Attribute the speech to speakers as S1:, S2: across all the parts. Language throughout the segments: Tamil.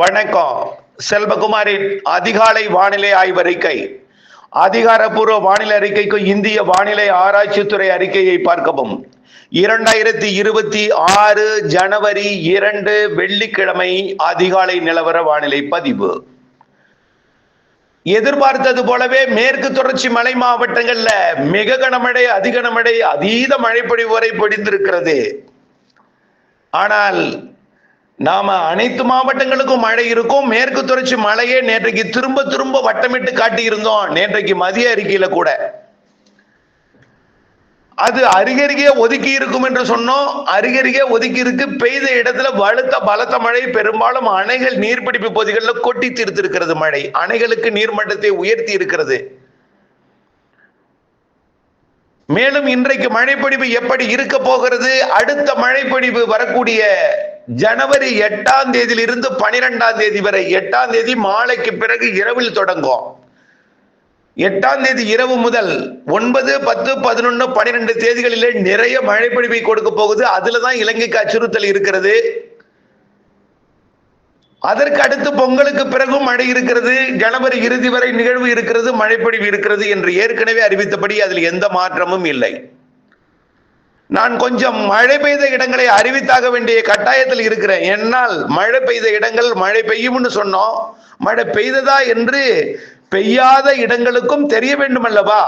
S1: வணக்கம். செல்வகுமாரின் அதிகாலை வானிலை ஆய்வறிக்கை அதிகாரப்பூர்வ வானிலை அறிக்கைக்கு இந்திய வானிலை ஆராய்ச்சித்துறை அறிக்கையை பார்க்கவும். இரண்டாயிரத்தி இருபத்தி ஆறு ஜனவரி இரண்டு வெள்ளிக்கிழமை அதிகாலை நிலவர வானிலை பதிவு. எதிர்பார்த்தது போலவே மேற்கு தொடர்ச்சி மலை மாவட்டங்கள்ல மிக கனமழை அதிக கனமழை அதீத மழைப்பொழிவு வரை பொழிந்திருக்கிறது. ஆனால் நாம அனைத்து மாவட்டங்களுக்கும் மழை இருக்கும். மேற்கு தொடர்ச்சி மழையே நேற்றைக்கு திரும்ப திரும்ப வட்டமிட்டு காட்டி இருந்தோம். நேற்றைக்கு மதிய அறிக்கையில கூட. அது அருகருகே ஒதுக்கி இருக்கும் என்று சொன்னோம். அருகருகே ஒதுக்கி இருக்கு. பெய்த இடத்துல வலுத்த பலத்த மழை பெரும்பாலும் அணைகள் நீர்பிடிப்பு பகுதிகளில் கொட்டி தீர்த்திருக்கிறது மழை. அணைகளுக்கு நீர்மட்டத்தை உயர்த்தி இருக்கிறது. மேலும் இன்றைக்கு மழைப்பொழிவு எப்படி இருக்க போகிறது? அடுத்த மழைப்பொழிவு வரக்கூடிய ஜனவரி எட்டாம் தேதியிலிருந்து பனிரெண்டாம் தேதி வரை. எட்டாம் தேதி மாலைக்கு பிறகு இரவில் தொடங்கும். எட்டாம் தேதி இரவு முதல் ஒன்பது பத்து பதினொன்று பனிரெண்டு தேதிகளிலே நிறைய மழைப்பொழிவை கொடுக்க போகுது. அதுலதான் இலங்கைக்கு அச்சுறுத்தல் இருக்கிறது. அதற்கு அடுத்து பொங்கலுக்கு பிறகும் மழை இருக்கிறது ஜனவரி இறுதி வரை நிகழ்வு இருக்கிறது மழைப்பொழிவு இருக்கிறது என்று ஏற்கனவே அறிவித்தபடி அதில் எந்த மாற்றமும் இல்லை. நான் கொஞ்சம் மழை பெய்த இடங்களை அறிவித்தாக வேண்டிய கட்டாயத்தில் இருக்கிறேன். என்னால் மழை பெய்த இடங்கள் மழை பெய்யும்னு சொன்னோம். மழை பெய்ததா என்று பெய்யாத இடங்களுக்கும் தெரிய வேண்டும் அல்லவா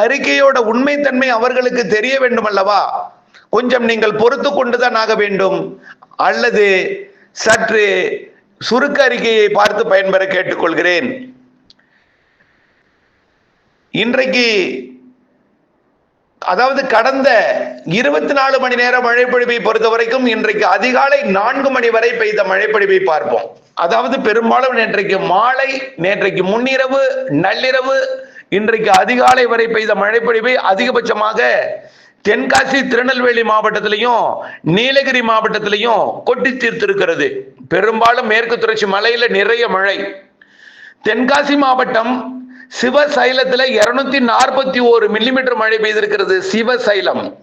S1: அறிக்கையோட உண்மைத்தன்மை அவர்களுக்கு தெரிய வேண்டும் அல்லவா கொஞ்சம் நீங்கள் பொறுத்து கொண்டுதான் ஆக வேண்டும். அல்லது சற்று சுருக்க அறிக்கையை பார்த்து பயன்பெற கேட்டுக்கொள்கிறேன். இன்றைக்கு அதாவது கடந்த இருபத்தி நாலு மணி நேர மழைப்பொழிவை பொறுத்த வரைக்கும் இன்றைக்கு அதிகாலை நான்கு மணி வரை பெய்த மழைப்பொழிவை பார்ப்போம். அதாவது பெரும்பாலும் நேற்றைக்கு மாலை நேற்றைக்கு முன்னிரவு நள்ளிரவு இன்றைக்கு அதிகாலை வரை பெய்த மழைப்பொழிவை அதிகபட்சமாக தென்காசி திருநெல்வேலி மாவட்டத்திலையும் நீலகிரி மாவட்டத்திலையும் கொட்டி தீர்த்திருக்கிறது. பெரும்பாலும் மேற்கு தொடர்ச்சி மலையில நிறைய மழை. தென்காசி மாவட்டம் சிவசைலத்துல இருநூத்தி நாற்பத்தி ஒரு மில்லிமீட்டர் மழை பெய்திருக்கிறது சிவசைலம்.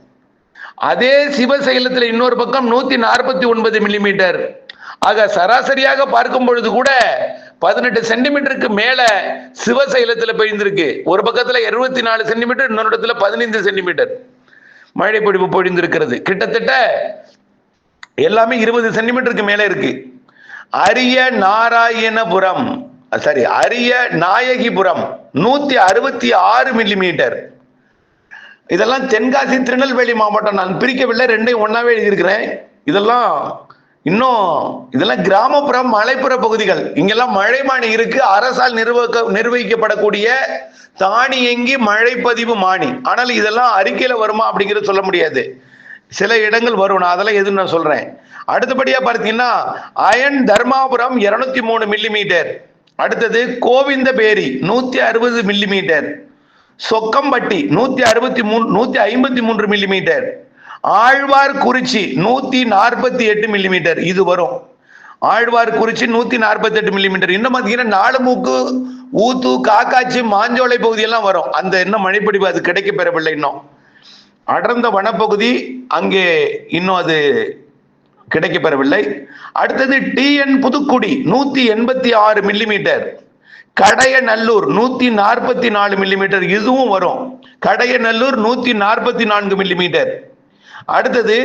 S1: அதே சிவசைலத்துல இன்னொரு பக்கம் நூத்தி நாற்பத்தி ஒன்பது மில்லிமீட்டர். ஆக சராசரியாக பார்க்கும் பொழுது கூட பதினெட்டு சென்டிமீட்டருக்கு மேல சிவசைலத்துல பெய்திருக்கு ஒரு பக்கத்துல இருபத்தி நாலு சென்டிமீட்டர் இன்னொரு இடத்துல பதினைந்து சென்டிமீட்டர். மழை பொழிவு பொழிந்திருக்கிறது. கிட்டத்தட்ட எல்லாமே இருபது சென்டிமீட்டருக்கு மேலே இருக்கு. அரிய நாராயணபுரம் சாரி அரிய நாயகிபுரம் நூத்தி அறுபத்தி ஆறு மில்லிமீட்டர். இதெல்லாம் தென்காசி திருநெல்வேலி மாவட்டம். நான் பிரிக்கவில்லை ரெண்டையும் ஒன்னாவே எழுதியிருக்கிறேன். இதெல்லாம் இன்னும் இதெல்லாம் கிராமப்புறம் மலைப்புற பகுதிகள். இங்கெல்லாம் மழைமானி இருக்கு. அரசால் நிர்வக நிர்வகிக்கப்படக்கூடிய தானியங்கி மழைப்பதிவு மானி. ஆனால் இதெல்லாம் அறிக்கையில வருமா அப்படிங்கிறது சொல்ல முடியாது. சில இடங்கள் வரும். நான் அதெல்லாம் எதுன்னு நான் சொல்றேன். அடுத்தபடியா பார்த்தீங்கன்னா அயன் தர்மாபுரம் இருநூத்தி மூணு மில்லிமீட்டர் அடுத்தது கோவிந்தபேரி நூத்தி அறுபது மில்லிமீட்டர் சொக்கம்பட்டி நூத்தி அறுபத்தி மூணு நூத்தி ஐம்பத்தி மூன்று மில்லிமீட்டர் ஆழ்வார் குறிச்சி நூத்தி நாற்பத்தி எட்டு மில்லிமீட்டர் இது வரும். ஆழ்வார் குறிச்சி நூத்தி நாற்பத்தி எட்டு மில்லிமீட்டர் இன்னும் பார்த்தீங்கன்னா நாலுமூக்கு ஊத்து காக்காச்சி மாஞ்சோலை பகுதியெல்லாம் வரும். அந்த இன்னும் மழைப்பிடிப்பு அது கிடைக்க பெறவில்லை இன்னும். அடர்ந்த வனப்பகுதி அங்கே இன்னும் அது கிடைக்க பெறவில்லை. அடுத்தது டிஎன் புதுக்குடி நூத்தி எண்பத்தி ஆறு மில்லிமீட்டர் கடையநல்லூர் நூத்தி நாற்பத்தி நாலு மில்லிமீட்டர் இதுவும் வரும். கடையநல்லூர் நூத்தி நாற்பத்தி நான்கு மில்லிமீட்டர் அடுத்தது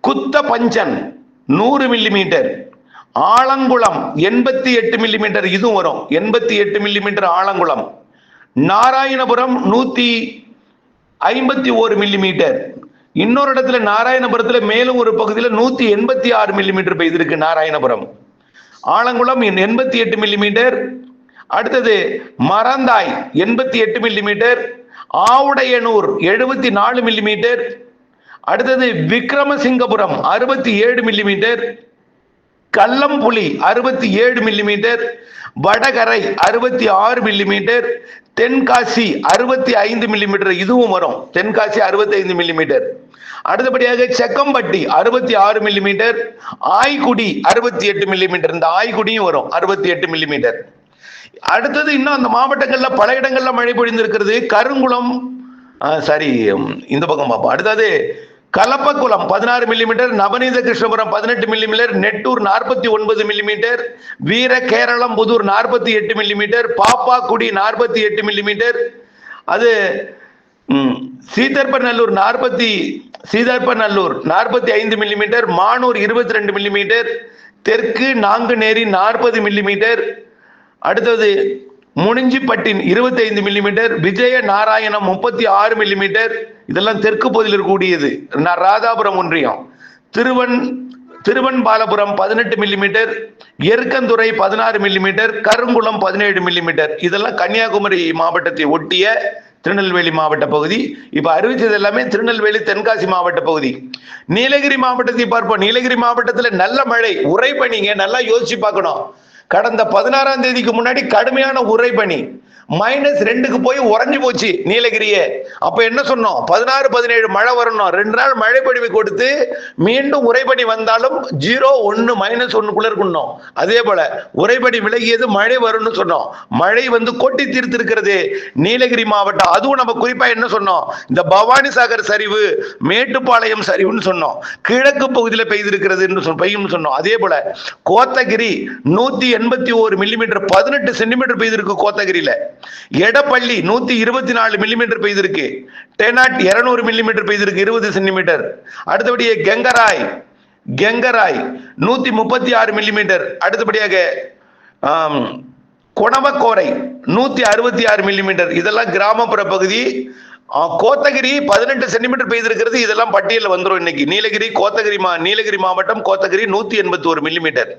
S1: குத்த பஞ்சன் நூறு மில்லிமீட்டர் ஆலங்குளம் எண்பத்தி எட்டு மில்லிமீட்டர் இதுவும் வரும். எண்பத்தி எட்டு மில்லிமீட்டர் ஆலங்குளம். நாராயணபுரம் நூத்தி ஐம்பத்தி ஒரு மில்லிமீட்டர் இன்னொரு இடத்துல நாராயணபுரத்துல மேலும் ஒரு பகுதியில் நூத்தி எண்பத்தி ஆறு மில்லிமீட்டர் பெய்திருக்கு நாராயணபுரம். ஆலங்குளம் எண்பத்தி எட்டு மில்லிமீட்டர் அடுத்தது மரந்தாய் எண்பத்தி எட்டு மில்லிமீட்டர் ஆவுடையனூர் எழுபத்தி நாலு மில்லிமீட்டர் அடுத்தது விக்ரமசிங்கபுரம் அறுபத்தி ஏழு மில்லிமீட்டர் கல்லம்புலி அறுபத்தி ஏழு மில்லிமீட்டர் வடகரை அறுபத்தி ஆறு மில்லிமீட்டர் தென்காசி அறுபத்தி ஐந்து மில்லிமீட்டர் இதுவும் வரும். தென்காசி அறுபத்தி ஐந்து மில்லிமீட்டர் அடுத்தபடியாக செக்கம்பட்டி அறுபத்தி ஆறு மில்லிமீட்டர் ஆய்குடி அறுபத்தி எட்டு மில்லிமீட்டர் இந்த ஆய்குடியும் வரும் அறுபத்தி எட்டு மில்லிமீட்டர் அடுத்தது இன்னும் அந்த மாவட்டங்கள்ல பல இடங்கள்ல மழை பொழிந்திருக்கிறது. கருங்குளம் சாரி இந்த பக்கம் பார்ப்போம். அடுத்தது கலப்பக்குளம் பதினாறு மில்லிமீட்டர் நவநீத கிருஷ்ணபுரம் பதினெட்டு மில்லிமீட்டர் நெட்டூர் நாற்பத்தி ஒன்பது மில்லிமீட்டர் வீர கேரளம் புதூர் நாற்பத்தி எட்டு மில்லிமீட்டர் பாப்பாக்குடி நாற்பத்தி எட்டு மில்லிமீட்டர் அது சீதர்பநல்லூர் நாற்பத்தி சீதர்பநல்லூர் நாற்பத்தி ஐந்து மில்லிமீட்டர் மானூர் இருபத்தி ரெண்டு மில்லிமீட்டர் தெற்கு நாங்குநேரி நாற்பது மில்லிமீட்டர் அடுத்தது முனிஞ்சிப்பட்டின் 25 மில்லிமீட்டர் விஜய நாராயணம் முப்பத்தி ஆறு மில்லிமீட்டர் இதெல்லாம் தெற்கு பகுதியில் இருக்கக்கூடியது. ராதாபுரம் ஒன்றியம். திருவன் திருவன்பாலபுரம் பதினெட்டு மில்லிமீட்டர் எருக்கந்துறை பதினாறு மில்லிமீட்டர் கருங்குளம் பதினேழு மில்லிமீட்டர் இதெல்லாம் கன்னியாகுமரி மாவட்டத்தை ஒட்டிய திருநெல்வேலி மாவட்ட பகுதி. இப்போ அறிவித்தது எல்லாமே திருநெல்வேலி தென்காசி மாவட்ட பகுதி. நீலகிரி மாவட்டத்தை பார்ப்போம். நீலகிரி மாவட்டத்தில் நல்ல மழை உறைபனிங்க நல்லா யோசிச்சு பார்க்கணும். கடந்த பதினாறாம் தேதிக்கு முன்னாடி கடுமையான உறைபனி மைனஸ் ரெண்டுக்கு போய் உறைஞ்சு போச்சு நீலகிரியே. அப்ப என்ன சொன்னோம்? பதினாறு பதினேழு மழை வரணும். ரெண்டு நாள் மழை பொழிவு கொடுத்து மீண்டும் உறைபனி வந்தாலும் ஜீரோ ஒன்னு மைனஸ் ஒன்னுக்குள்ள இருக்கணும். அதே போல உறைபனி விலகியது மழை வரும்னு சொன்னோம். மழை வந்து கொட்டி தீர்த்திருக்கிறது நீலகிரி மாவட்டம். அதுவும் நம்ம குறிப்பா என்ன சொன்னோம்? இந்த பவானி சாகர் சரிவு மேட்டுப்பாளையம் சரிவுன்னு சொன்னோம். கிழக்கு பகுதியில் பெய்திருக்கிறது பெய்யும் சொன்னோம். அதே போல கோத்தகிரி நூத்தி எண்பத்தி ஒரு மில்லிமீட்டர் பதினெட்டு சென்டிமீட்டர் பெய்திருக்கு கோத்தகிரியில. எடப்பள்ளி நூத்தி இருபத்தி நாலு மில்லிமீட்டர் பெய்திருக்கு. டெனாட் இருநூறு மில்லிமீட்டர் பெய்திருக்கு இருபது சென்டிமீட்டர் அடுத்தபடியே கெங்கராய் கெங்கராய் நூத்தி முப்பத்தி ஆறு மில்லிமீட்டர் அடுத்தபடியாக ஆம், கொணவக்கோரை நூத்தி அறுபத்தி ஆறு மில்லிமீட்டர் இதெல்லாம் கிராமப்புற பகுதி. கோத்தகிரி பதினெட்டு சென்டிமீட்டர் பெய்திருக்கிறது. இதெல்லாம் பட்டியலில் வந்துடும் இன்னைக்கு. நீலகிரி கோத்தகிரி மா நீலகிரி மாவட்டம் கோத்தகிரி நூத்தி எண்பத்தி ஒரு மில்லிமீட்டர்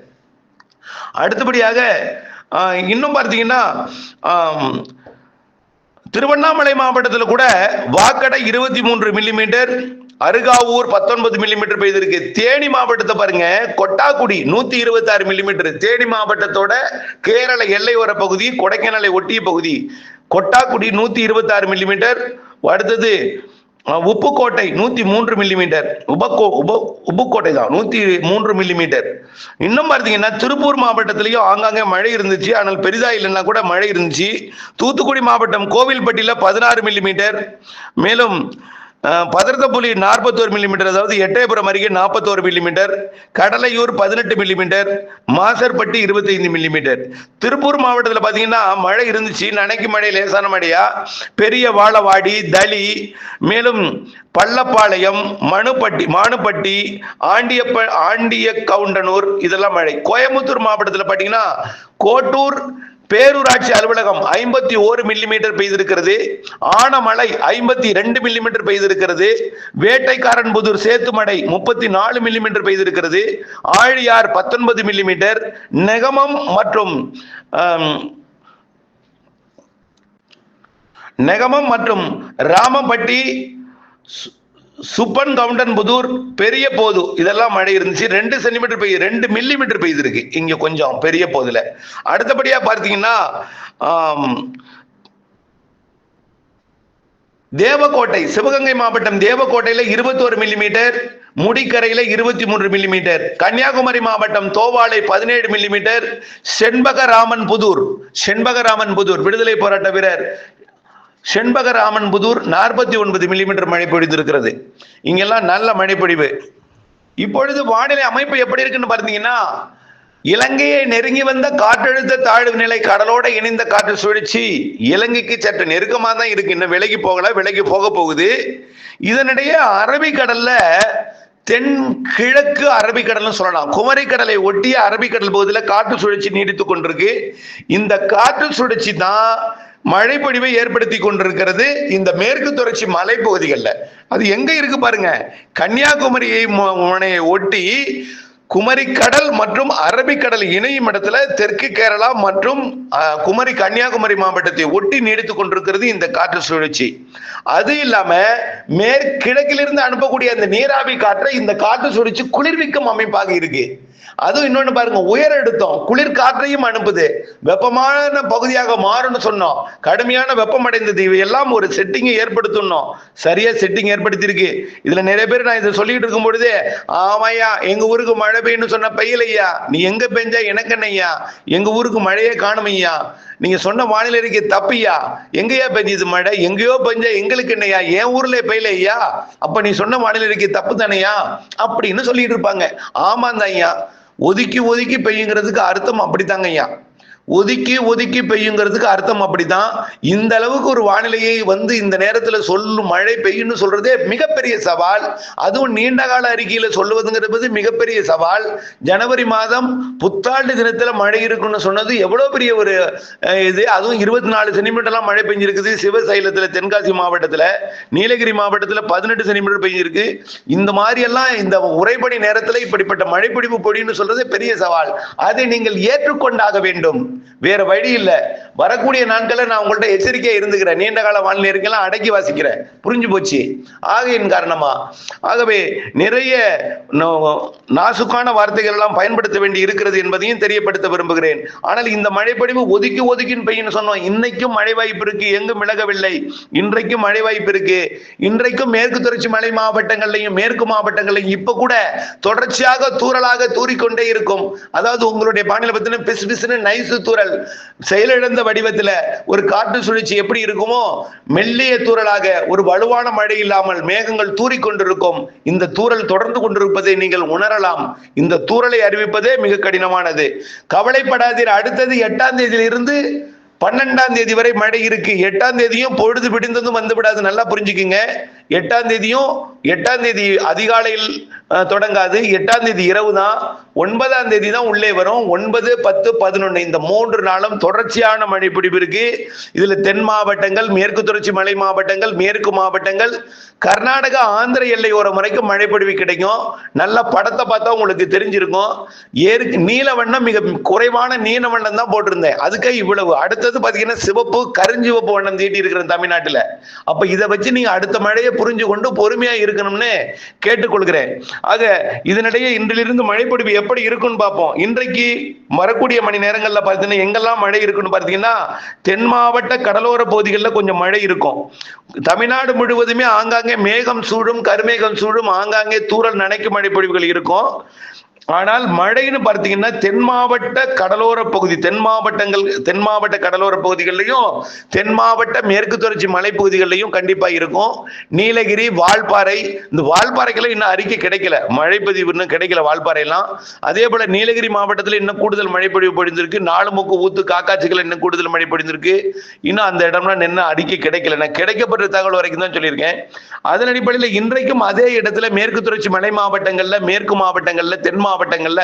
S1: அடுத்தபடியாக இன்னும் பார்த்தீங்கன்னா திருவண்ணாமலை மாவட்டத்தில் கூட வாக்கடை இருபத்தி மூன்று மில்லிமீட்டர் அருகாவூர் பத்தொன்பது மில்லிமீட்டர் பெய்திருக்கு. தேனி மாவட்டத்தை பாருங்க கொட்டாக்குடி நூத்தி இருபத்தி ஆறு மில்லிமீட்டர் தேனி மாவட்டத்தோட கேரள எல்லையோர பகுதி கொடைக்கானலை ஒட்டிய பகுதி கொட்டாக்குடி நூத்தி இருபத்தி ஆறு மில்லிமீட்டர் அடுத்தது உப்புக்கோட்டை நூத்தி மூன்று மில்லிமீட்டர் உபக்கோ உப உப்புக்கோட்டை தான் நூத்தி மூன்று மில்லிமீட்டர் இன்னும் பார்த்தீங்கன்னா திருப்பூர் மாவட்டத்திலையும் ஆங்காங்கே மழை இருந்துச்சு. ஆனால் பெரிதா இல்லைன்னா கூட மழை இருந்துச்சு. தூத்துக்குடி மாவட்டம் கோவில்பட்டியில பதினாறு மில்லிமீட்டர் மேலும் பதர்த்த புலி நாற்பத்தோரு மில்லிமீட்டர் அதாவது எட்டயபுரம் அருகே நாற்பத்தோரு மில்லிமீட்டர் கடலையூர் பதினெட்டு மில்லிமீட்டர் மாசர்பட்டி இருபத்தைந்து மில்லிமீட்டர் திருப்பூர் மாவட்டத்தில் பார்த்தீங்கன்னா மழை இருந்துச்சு. நனைக்கு மழை லேசான மழையா? பெரிய வாழவாடி தளி மேலும் பள்ளப்பாளையம் மனுப்பட்டி மானுப்பட்டி ஆண்டியப்ப ஆண்டிய கவுண்டனூர் இதெல்லாம் மழை. கோயம்புத்தூர் மாவட்டத்தில் பார்த்தீங்கன்னா கோட்டூர் பேரூராட்சி அலுவலகம் ஐம்பத்தி ஓரு மில்லிமீட்டர் பெய்திருக்கிறது. ஆனமலை ஐம்பத்தி ரெண்டு மில்லிமீட்டர் பெய்திருக்கிறது. வேட்டைக்காரன்புதூர் சேத்துமடை முப்பத்தி நாலு மில்லிமீட்டர் பெய்திருக்கிறது. ஆழியார் பத்தொன்பது மில்லிமீட்டர் நெகமம் மற்றும் நெகமம் மற்றும் ராமப்பட்டி சுப்பன் சுப்பன் கவுண்டன்புதூர் பெரிய போது. இதெல்லாம் மழை இருந்துச்சு. ரெண்டு சென்டிமீட்டர் பெய்ய. ரெண்டு மில்லி மீட்டர் பெய்திருக்கு. இங்க கொஞ்சம் பெரிய போதுல. அடுத்தபடியா பார்த்தீங்கன்னா தேவக்கோட்டை சிவகங்கை மாவட்டம் தேவக்கோட்டையில இருபத்தோரு மில்லிமீட்டர் முடிக்கரையில இருபத்தி மூன்று மில்லிமீட்டர் கன்னியாகுமரி மாவட்டம் தோவாளை பதினேழு மில்லிமீட்டர் செண்பகராமன் புதூர் செண்பகராமன் புதூர் விடுதலை போராட்ட வீரர் செண்பகராமன் புதூர் நாற்பத்தி ஒன்பது மில்லிமீட்டர் மழை பொழிந்திருக்கிறது. இங்கெல்லாம் நல்ல மழை பொழிவு இப்பொழுது வானிலை அமைப்பு எப்படி இருக்குன்னு பார்த்தீங்கன்னா இலங்கையை நெருங்கி வந்த காற்றழுத்த தாழ்வு நிலை கடலோட இணைந்த காற்று சுழற்சி இலங்கைக்கு சற்று நெருக்கமாக தான் இருக்கு. இன்னும் விலகி போகல விலகி போக போகுது. இதனிடையே அரபிக்கடல்ல தென் கிழக்கு அரபிக்கடல்னு சொல்லலாம். குமரிக்கடலை ஒட்டிய அரபிக்கடல் பகுதியில் காற்று சுழற்சி நீடித்துக் கொண்டிருக்கு. இந்த காற்று சுழற்சி தான் மழைப்பொழிவை ஏற்படுத்தி கொண்டிருக்கிறது இந்த மேற்கு தொடர்ச்சி மலைப்பகுதிகளில். அது எங்க இருக்கு பாருங்க? கன்னியாகுமரியை மு- முனையை ஒட்டி குமரி கடல் மற்றும் அரபிக்கடல் இணையும் இடத்துல தெற்கு கேரளா மற்றும் குமரி கன்னியாகுமரி மாவட்டத்தை ஒட்டி நீடித்துக் கொண்டிருக்கிறது இந்த காற்று சுழற்சி. அது இல்லாம மேற்கிழக்கிலிருந்து அனுப்பக்கூடிய அந்த நீராவி காற்றை இந்த காற்று சுழற்சி குளிர்விக்கும் அமைப்பாக இருக்கு. அதுவும் இன்னொன்னு பாருங்க உயர் எடுத்தோம். குளிர் காற்றையும் அனுப்புது. வெப்பமான பகுதியாக மாறும்னு சொன்னோம். கடுமையான வெப்பம் அடைந்தது. இவையெல்லாம் ஒரு செட்டிங்கை ஏற்படுத்தணும் சரியா செட்டிங் ஏற்படுத்தியிருக்கு. இதுல நிறைய பேர் நான் இதை சொல்லிட்டு இருக்கும் பொழுதே ஆமாயா எங்க ஊருக்கு மழை பெய்யும்னு சொன்ன பெய்யலையா நீ எங்க பெஞ்சா எனக்கு என்னையா எங்க ஊருக்கு மழையே காணுமையா? நீங்க சொன்ன வானிலை அறிக்கை தப்பியா? எங்கேயா பெஞ்சது மழை? எங்கேயோ பெஞ்சா எங்களுக்கு என்னையா? என் ஊர்ல பெய்யலையா? அப்ப நீ சொன்ன வானிலை அறிக்கை தப்பு தானையா? அப்படின்னு சொல்லிட்டு இருப்பாங்க. ஆமாம் ஐயா ஒதுக்கி ஒதுக்கி பெய்யுங்கிறதுக்கு அர்த்தம் அப்படித்தாங்க ஐயா ஒதுக்கி ஒதுக்கி பெய்யுங்கிறதுக்கு அர்த்தம் அப்படிதான். இந்த அளவுக்கு ஒரு வானிலையை வந்து இந்த நேரத்துல சொல்லும் மழை பெய்யும்னு சொல்றதே மிகப்பெரிய சவால். அதுவும் நீண்ட கால அறிக்கையில சொல்லுவதுங்கிறது மிகப்பெரிய சவால். ஜனவரி மாதம் புத்தாண்டு தினத்துல மழை இருக்குன்னு சொன்னது எவ்வளவு பெரிய ஒரு இது. அதுவும் இருபத்தி நாலு சென்டிமீட்டர்லாம் மழை பெஞ்சிருக்குது. சிவசைலத்துல தென்காசி மாவட்டத்துல நீலகிரி மாவட்டத்துல பதினெட்டு சென்டிமீட்டர் பெஞ்சிருக்கு. இந்த மாதிரி எல்லாம் இந்த உரைபடி நேரத்துல இப்படிப்பட்ட மழைப்பிடிப்பு பொடின்னு சொல்றது பெரிய சவால். அதை நீங்கள் ஏற்றுக்கொண்டாக வேண்டும். வேற வழி இல்ல. வரக்கூடிய நாட்கள்ல நான் உங்கள்கிட்ட எச்சரிக்கையா இருந்துக்கிறேன். நீண்ட கால வானிலை இருக்கலாம் அடக்கி வாசிக்கிறேன். புரிஞ்சு போச்சு. ஆகையின் காரணமா. ஆகவே நிறைய நாசுக்கான வார்த்தைகள் எல்லாம் பயன்படுத்த வேண்டி இருக்கிறது என்பதையும் தெரியப்படுத்த விரும்புகிறேன். ஆனால் இந்த மழைப்படிவு ஒதுக்கி ஒதுக்கின்னு பெய்யும் சொன்னோம். இன்னைக்கும் மழை வாய்ப்பு இருக்கு. எங்கும் விலகவில்லை. இன்றைக்கும் மழை வாய்ப்பு இருக்கு. இன்றைக்கும் மேற்கு தொடர்ச்சி மலை மாவட்டங்கள்லையும் மேற்கு மாவட்டங்கள்லையும் இப்ப கூட தொடர்ச்சியாக தூரலாக தூறிக்கொண்டே இருக்கும். அதாவது உங்களுடைய பாணியில பத்தின பிசு பிசுன்னு நைசு தூறல் செயலிழந்த வடிவத்துல ஒரு காற்று சுழற்சி எப்படி இருக்குமோ மெல்லிய தூறலாக ஒரு வலுவான மழை இல்லாமல் மேகங்கள் தூறிக்கொண்டிருக்கும் இந்த தூறல் தொடர்ந்து கொண்டிருப்பதை நீங்கள் உணரலாம். இந்த தூறலை அறிவிப்பதே மிக கடினமானது. கவலைப்படாதீர். அடுத்தது எட்டாம் தேதியிலிருந்து பன்னெண்டாம் தேதி வரை மழை இருக்கு. எட்டாம் தேதியும் பொழுது விடிந்ததும் வந்து விடாது. நல்லா புரிஞ்சுக்குங்க. எட்டாம் தேதியும் எட்டாம் தேதி அதிகாலையில் தொடங்காது. எட்டாம் தேதி இரவு தான் ஒன்பதாம் தேதி தான் உள்ளே வரும். ஒன்பது பத்து பதினொன்று இந்த மூன்று நாளும் தொடர்ச்சியான மழை பிடிப்பு இருக்கு. இதுல தென் மாவட்டங்கள் மேற்கு தொடர்ச்சி மலை மாவட்டங்கள் மேற்கு மாவட்டங்கள் கர்நாடகா ஆந்திர எல்லையோரம் வரைக்கும் மழை பொழிவு கிடைக்கும். நல்ல படத்தை பார்த்தா உங்களுக்கு தெரிஞ்சிருக்கும். ஏறு நீல வண்ணம் மிக குறைவான நீல வண்ணம் தான் போட்டிருந்தேன். அதுக்கே இவ்வளவு. அடுத்தது பாத்தீங்கன்னா சிவப்பு கருஞ்சிவப்பு வண்ணம் தீட்டி இருக்கிற தமிழ்நாட்டுல. அப்ப இதை வச்சு நீங்க அடுத்த மழையை புரிஞ்சு கொண்டு பொறுமையா இருக்கணும்னு கேட்டுக்கொள்கிறேன். ஆக இதனிடையே இன்றிலிருந்து மழைப்பொழிவு எப்படி இருக்குன்னு பார்ப்போம். இன்றைக்கு வரக்கூடிய மணி நேரங்கள்ல பார்த்தீங்கன்னா எங்கெல்லாம் மழை இருக்குன்னு பார்த்தீங்கன்னா தென் மாவட்ட கடலோர பகுதிகளில் கொஞ்சம் மழை இருக்கும். தமிழ்நாடு முழுவதுமே ஆங்காங்கே மேகம் சூழும் கருமேகம் சூழும் ஆங்காங்கே தூரல் நனைக்கும் மழை பொழிவுகள் இருக்கும். ஆனால் மழைன்னு பார்த்தீங்கன்னா தென் மாவட்ட கடலோர பகுதி தென் மாவட்டங்கள் தென் மாவட்ட கடலோர பகுதிகளிலையும் தென் மாவட்ட மேற்கு தொடர்ச்சி மலைப்பகுதிகளிலையும் கண்டிப்பா இருக்கும். நீலகிரி வால்பாறை இந்த வால்பாறைக்கெல்லாம் இன்னும் அறிக்கை கிடைக்கல. மழைப்பதிவு இன்னும் கிடைக்கல வால்பாறையெல்லாம். அதே போல நீலகிரி மாவட்டத்தில் இன்னும் கூடுதல் மழைப்பொழிவு பொழிந்திருக்கு. நாலுமுக்கு ஊத்து காக்காட்சிகள் இன்னும் கூடுதல் மழை பொழிந்திருக்கு. இன்னும் அந்த இடம்லாம் நின்று அறிக்கை கிடைக்கல. நான் கிடைக்கப்பட்ட தகவல் வரைக்கும் தான் சொல்லியிருக்கேன். அதன் அடிப்படையில் இன்றைக்கும் அதே இடத்துல மேற்கு தொடர்ச்சி மலை மாவட்டங்கள்ல மேற்கு மாவட்டங்கள்ல தென் மாவட்டங்கள்ல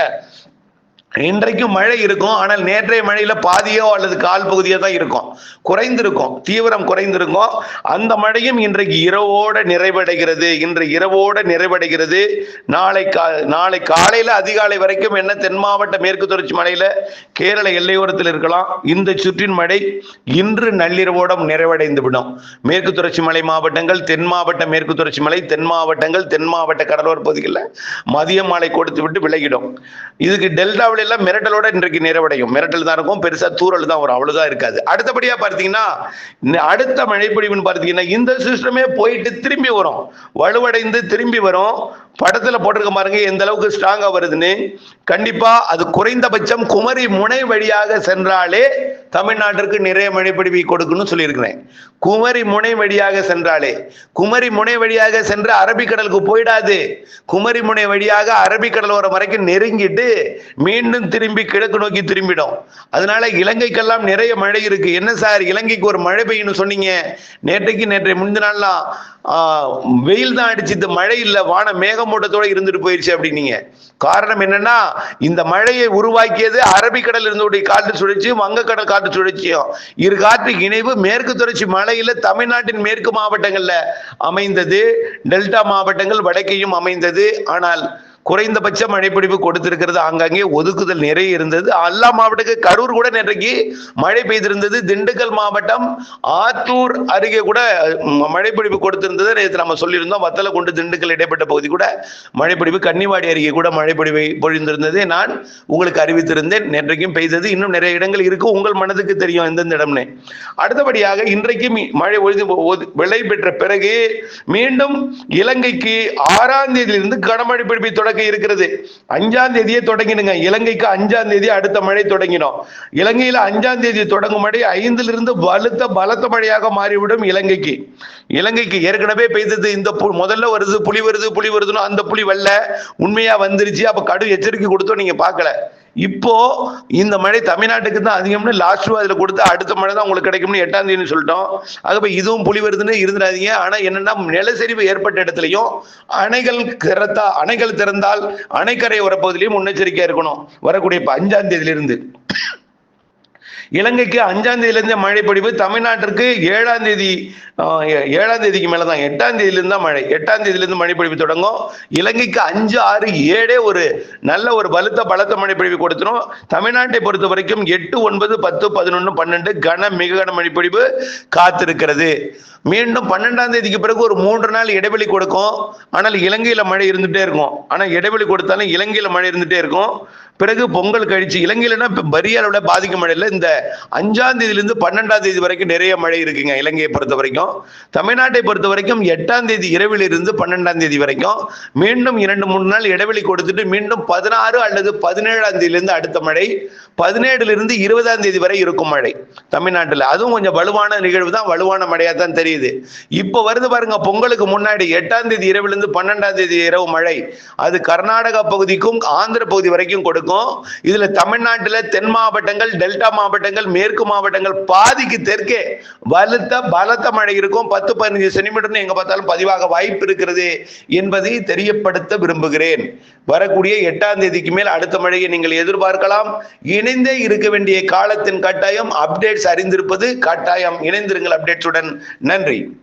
S1: இன்றைக்கும் மழை இருக்கும் ஆனால் நேற்றைய மழையில பாதியோ அல்லது கால் பகுதியோ தான் இருக்கும். குறைந்திருக்கும் தீவிரம் குறைந்திருக்கும். அந்த மழையும் இன்றைக்கு இரவோட நிறைவடைகிறது. இன்று இரவோட நிறைவடைகிறது. நாளை கா நாளை காலையில அதிகாலை வரைக்கும் என்ன தென் மாவட்ட மேற்கு தொடர்ச்சி மலையில கேரள எல்லையோரத்தில் இருக்கலாம். இந்த சுற்றின் மழை இன்று நள்ளிரவோட நிறைவடைந்து விடும். மேற்கு தொடர்ச்சி மலை மாவட்டங்கள் தென் மாவட்ட மேற்கு தொடர்ச்சி மலை தென் மாவட்டங்கள் தென் மாவட்ட கடலோர பகுதிகளில் மதிய மாலை கொடுத்து விட்டு விலகிடும். இதுக்கு டெல்டாவில் எல்லாம் மிரட்டலோட இன்றைக்கு நிறைவடையும். மிரட்டல் தான் இருக்கும் பெருசா தூரல் தான் வரும் அவ்வளவுதான் இருக்காது. அடுத்தபடியா பார்த்தீங்கன்னா அடுத்த மழைப்பொழிவுன்னு பார்த்தீங்கன்னா இந்த சிஸ்டமே போயிட்டு திரும்பி வரும். வலுவடைந்து திரும்பி வரும். படத்துல போட்டிருக்க பாருங்க எந்த அளவுக்கு ஸ்ட்ராங்கா வருதுன்னு. கண்டிப்பா அது குறைந்தபட்சம் குமரி முனை வழியாக சென்றாலே தமிழ்நாட்டிற்கு நிறைய மழைப்பொழிவை கொடுக்கணும்னு சொல்லியிருக்கிறேன். குமரி முனை வழியாக சென்றாலே. குமரி முனை வழியாக சென்று அரபிக்கடலுக்கு போயிடாது. குமரி முனை வழியாக அரபிக்கடல் வர வரைக்கும் நெருங்கிட்டு மீண்டும் திரும்பி கிழக்கு நோக்கி திரும்பிடும். அதனால இலங்கைக்கெல்லாம் நிறைய மழை இருக்கு. என்ன சார் இலங்கைக்கு ஒரு மழை பெய்யணும் சொன்னீங்க? நேற்றைக்கு நேற்றைய முந்தின நாள்லாம் ஆஹ், வெயில் தான் இந்த மழை இல்லை வான மேகமூட்டத்தோட இருந்துட்டு போயிடுச்சு அப்படின்னீங்க. காரணம் என்னன்னா இந்த மழையை உருவாக்கியது அரபிக்கடல் இருந்தோடைய காற்று சுழற்சியும் வங்கக்கடல் காற்று சுழற்சியும். இரு காற்று இணைவு மேற்கு தொடர்ச்சி மலையில தமிழ்நாட்டின் மேற்கு மாவட்டங்கள்ல அமைந்தது. டெல்டா மாவட்டங்கள் வடக்கையும் அமைந்தது. ஆனால் குறைந்தபட்ச மழைப்பிடிப்பு கொடுத்திருக்கிறது. ஆங்காங்கே ஒதுக்குதல் நிறைய இருந்தது. எல்லா மாவட்டத்துக்கு கரூர் கூட நேற்றைக்கு மழை பெய்திருந்தது. திண்டுக்கல் மாவட்டம் ஆத்தூர் அருகே கூட மழைப்பிடிப்பு கொடுத்திருந்தது. நேற்று நம்ம சொல்லியிருந்தோம். வத்தல கொண்டு திண்டுக்கல் இடைப்பட்ட பகுதி கூட மழைப்பிடிப்பு கன்னிவாடி அருகே கூட மழைப்பிடிவை பொழிந்திருந்தது. நான் உங்களுக்கு அறிவித்திருந்தேன். நேற்றைக்கும் பெய்தது. இன்னும் நிறைய இடங்கள் இருக்கு. உங்கள் மனதுக்கு தெரியும் எந்தெந்த இடம்னு. அடுத்தபடியாக இன்றைக்கு மீ- மழை ஒழிந்து விலை விளை பெற்ற பிறகு மீண்டும் இலங்கைக்கு ஆறாம் தேதியிலிருந்து கனமழை பிடிப்பை தொடங்க இருக்கிறது. அஞ்சாம் தேதியே தொடங்கினுங்க இலங்கைக்கு அஞ்சாம் தேதி அடுத்த மழை தொடங்கினோம் இலங்கையில அஞ்சாம் தேதி தொடங்கும் மழை ஐந்திலிருந்து வலுத்த பலத்த மழையாக மாறிவிடும் இலங்கைக்கு. இலங்கைக்கு ஏற்கனவே பெய்தது இந்த பு- முதல்ல வருது புலி வருது புலி வருதுன்னு அந்த புலி வரல உண்மையா வந்துருச்சு. அப்ப கடும் எச்சரிக்கை கொடுத்தோம் நீங்க பாக்கல இப்போ இந்த மழை தமிழ்நாட்டுக்கு தான் அதிகம்னு லாஸ்ட் அதில் கொடுத்து அடுத்த மழை தான் உங்களுக்கு கிடைக்கும்னு எட்டாம் தேதி சொல்லிட்டோம். ஆகவே இதுவும் புலி வருதுன்னு இருந்துடாதீங்க. ஆனால் என்னன்னா நிலச்சரிவு ஏற்பட்ட இடத்துலையும் அணைகள் திறத்தா அணைகள் திறந்தால் அணைக்கரை வரப்பகுதியிலையும் முன்னெச்சரிக்கையாக இருக்கணும். வரக்கூடிய இப்போ அஞ்சாம் தேதியிலிருந்து. இலங்கைக்கு அஞ்சாம் தேதியிலிருந்து மழை பொழிவு தமிழ்நாட்டிற்கு ஏழாம் தேதி ஏழாம் தேதிக்கு மேலதான். எட்டாம் தேதியிலேருந்து தான் மழை. எட்டாம் தேதியிலேருந்து மழை பொழிவு தொடங்கும். இலங்கைக்கு அஞ்சு ஆறு ஏழே ஒரு நல்ல ஒரு பலத்த பலத்த மழை பொழிவு கொடுத்துரும். தமிழ்நாட்டை பொறுத்த வரைக்கும் எட்டு ஒன்பது பத்து பதினொன்று பன்னெண்டு கன மிக கன மழை பொழிவு காத்திருக்கிறது. மீண்டும் பன்னெண்டாம் தேதிக்கு பிறகு ஒரு மூன்று நாள் இடைவெளி கொடுக்கும். ஆனால் இலங்கையில் மழை இருந்துகிட்டே இருக்கும். ஆனால் இடைவெளி கொடுத்தாலும் இலங்கையில் மழை இருந்துகிட்டே இருக்கும். பிறகு பொங்கல் கழிச்சு இலங்கையிலனா இப்போ பெரிய அளவுல பாதிக்க மழை இல்லை இந்த அஞ்சாம் தேதியிலிருந்து பன்னெண்டாம் தேதி வரைக்கும் நிறைய மழை இருக்குங்க இலங்கையை பொறுத்த வரைக்கும். தமிழ்நாட்டை பொறுத்த வரைக்கும் எட்டாம் தேதி இரவில் இருந்து பன்னெண்டாம் தேதி வரைக்கும். மீண்டும் இரண்டு மூணு நாள் இடைவெளி கொடுத்துட்டு மீண்டும் பதினாறு அல்லது பதினேழாம் தேதியிலிருந்து அடுத்த மழை. பதினேழுல இருந்து இருபதாம் தேதி வரை இருக்கும் மழை தமிழ்நாட்டில். அதுவும் கொஞ்சம் வலுவான நிகழ்வு தான். வலுவான மழையாக தான் தெரியும். தெரியுது. இப்போ வருது பாருங்க பொங்கலுக்கு முன்னாடி எட்டாம் தேதி இரவுல இருந்து பன்னெண்டாம் தேதி இரவு மழை. அது கர்நாடகா பகுதிக்கும் ஆந்திர பகுதி வரைக்கும் கொடுக்கும். இதுல தமிழ்நாட்டில் தென் மாவட்டங்கள் டெல்டா மாவட்டங்கள் மேற்கு மாவட்டங்கள் பாதிக்கு தெற்கே வலுத்த பலத்த மழை இருக்கும். பத்து பதினஞ்சு சென்டிமீட்டர்னு எங்க பார்த்தாலும் பதிவாக வாய்ப்பு இருக்கிறது என்பதை தெரியப்படுத்த விரும்புகிறேன். வரக்கூடிய எட்டாம் தேதிக்கு மேல் அடுத்த மழையை நீங்கள் எதிர்பார்க்கலாம். இணைந்தே இருக்க வேண்டிய காலத்தின் கட்டாயம் அப்டேட்ஸ் அறிந்திருப்பது கட்டாயம். இணைந்திருங்கள் அப்டேட்ஸுடன். நன்றி. Henry.